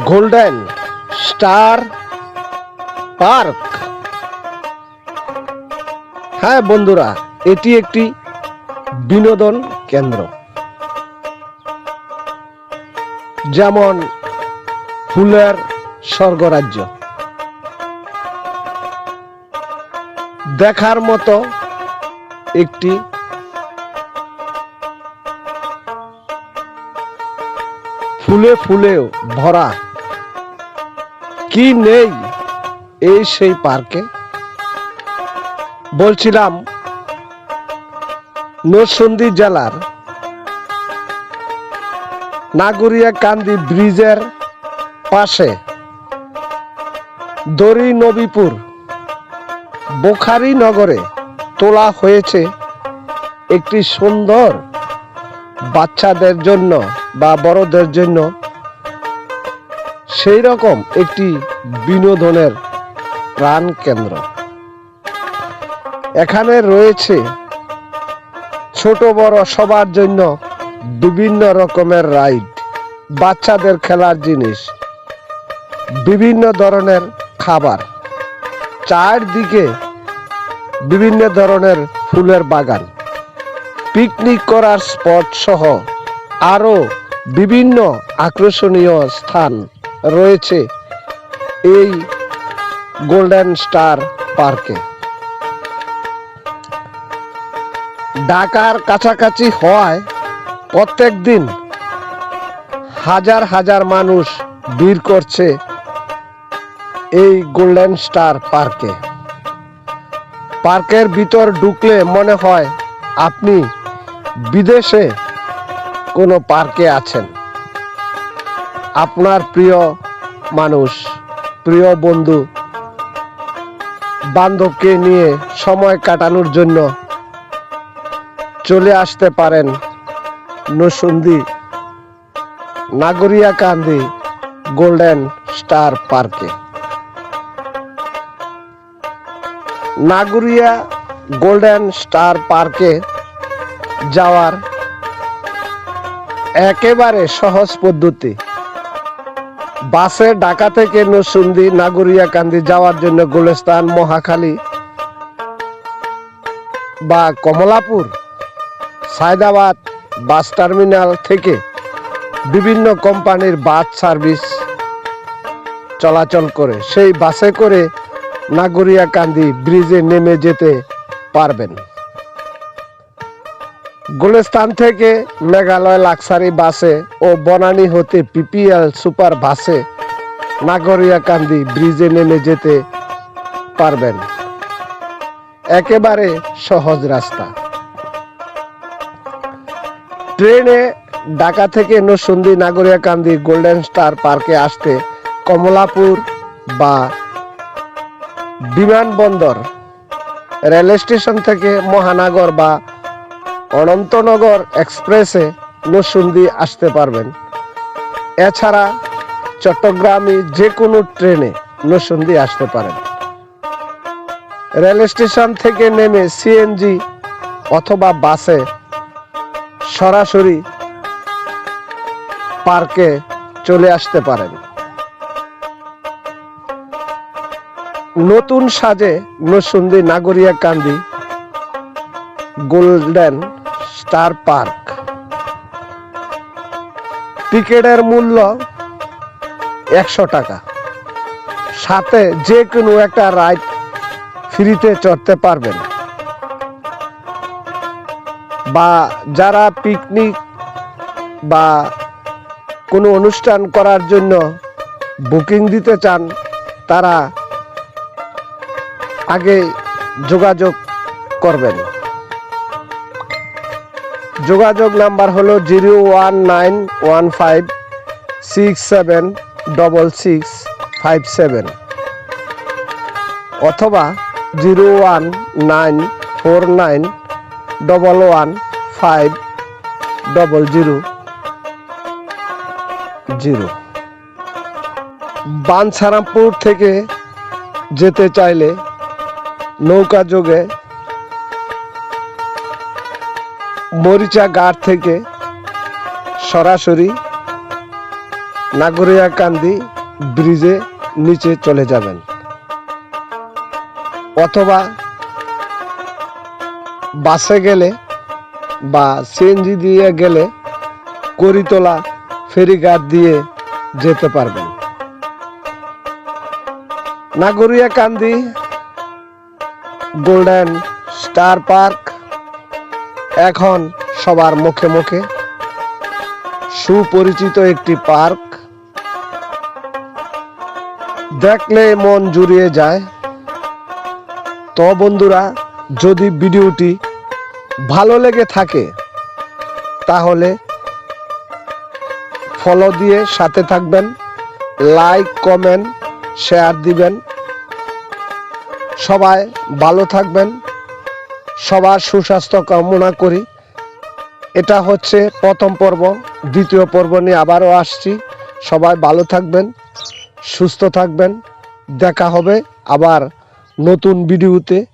Golden star park হ্যাঁ বন্ধুরা, এটি একটি বিনোদন কেন্দ্র। যেমন ফুলের স্বর্গরাজ্য। দেখার মতো একটি ফুলে ফুলেও ভরা। কি নেই এই সেই পার্কে? বলছিলাম, নরসিংদী জেলার নাগরিয়া কান্দি ব্রিজের পাশে দড়ি নবীপুর বোখারি নগরে তোলা হয়েছে একটি সুন্দর বাচ্চাদের জন্য বা বড়দের জন্য সেই রকম একটি বিনোদনের প্রাণ কেন্দ্র। এখানে রয়েছে ছোট বড় সবার জন্য বিভিন্ন রকমের রাইড, বাচ্চাদের খেলার জিনিস, বিভিন্ন ধরনের খাবার, চারদিকে বিভিন্ন ধরনের ফুলের বাগান, পিকনিক করার স্পট সহ আরও বিভিন্ন আকর্ষণীয় স্থান রয়েছে এই গোল্ডেন স্টার পার্কে ঢাকার কাছাকাছি হওয়ায় প্রত্যেক দিন হাজার হাজার মানুষ ভিড় করছে এই গোল্ডেন স্টার পার্কে পার্কের ভিতর ঢুকলে মনে হয় আপনি বিদেশে কোনো পার্কে আছেন। আপনার প্রিয় মানুষ, প্রিয় বন্ধু, বান্ধবকে নিয়ে সময় কাটানোর জন্য চলে আসতে পারেন নসুন্দি নাগরিয়া কান্দি গোল্ডেন স্টার পার্কে। নাগরিয়া গোল্ডেন স্টার পার্কে যাওয়ার একেবারে সহজ পদ্ধতি। বাসে ঢাকা থেকে নসুন্দি নাগরিয়া, কান্দি যাওয়ার জন্য গুলস্তান মহাখালী বা কমলাপুর, সায়দাবাদ বাস টার্মিনাল থেকে বিভিন্ন কোম্পানির বাস সার্ভিস চলাচল করে। সেই বাসে করে নাগরিয়াকান্দি ব্রিজে নেমে যেতে পারবেন। গুলিস্তান থেকে মেঘালয় লাক্সারি বাসে ও বনানী হতে পিপিএল সুপার বাসে নাগরিয়াকান্দি ব্রিজে নেমে যেতে পারবেন। একেবারে সহজ রাস্তা। ট্রেনে ঢাকা থেকে নসুন্দি নাগরিয়াকান্দি গোল্ডেন স্টার পার্কে আসতে কমলাপুর বা বিমানবন্দর রেল স্টেশন থেকে মহানগর বা অনন্তনগর এক্সপ্রেসে নসুন্দি আসতে পারবেন। এছাড়া চট্টগ্রামে যে কোনো ট্রেনে নসুন্দি আসতে পারেন। রেল স্টেশন থেকে নেমে সিএনজি অথবা বাসে সরাসরি পার্কে চলে আসতে পারেন। নতুন সাজে Nasundi Nagoria Kandi golden star park. টিকিটের মূল্য একশো টাকা। সাথে যে কোনো একটা রাইড ফ্রিতে চড়তে পারবেন। বা যারা পিকনিক বা কোনো অনুষ্ঠান করার জন্য বুকিং দিতে চান, তারা আগে যোগাযোগ করবেন। যোগাযোগ নাম্বার হলো zero one nine one five six seven double six five seven অথবা zero one nine four nine double one five double zero zero. Bancharampur থেকে যেতে চাইলে নৌকা যোগে মরিচা গাড় থেকে সরাসরি নাগরিয়া কান্দি ব্রিজে নিচে চলে যাবেন। অথবা বাসে গেলে বা সিএনজি দিয়ে গেলে করিতলা ফেরিঘাট দিয়ে যেতে পারবেন। Nagoria Kandi golden star park এখন সবার মুখে মুখে সুপরিচিত একটি পার্ক। দেখলে মন জুড়িয়ে যায়। তো বন্ধুরা, যদি ভিডিওটি ভালো লেগে থাকে, তাহলে ফলো দিয়ে সাথে থাকবেন লাইক কমেন্ট শেয়ার দিবেন। সবাই ভালো থাকবেন। সবার সুস্বাস্থ্য কামনা করি। এটা হচ্ছে প্রথম পর্ব, দ্বিতীয় পর্ব নিয়ে আবারও আসছি। সবাই ভালো থাকবেন, সুস্থ থাকবেন। দেখা হবে আবার নতুন ভিডিওতে।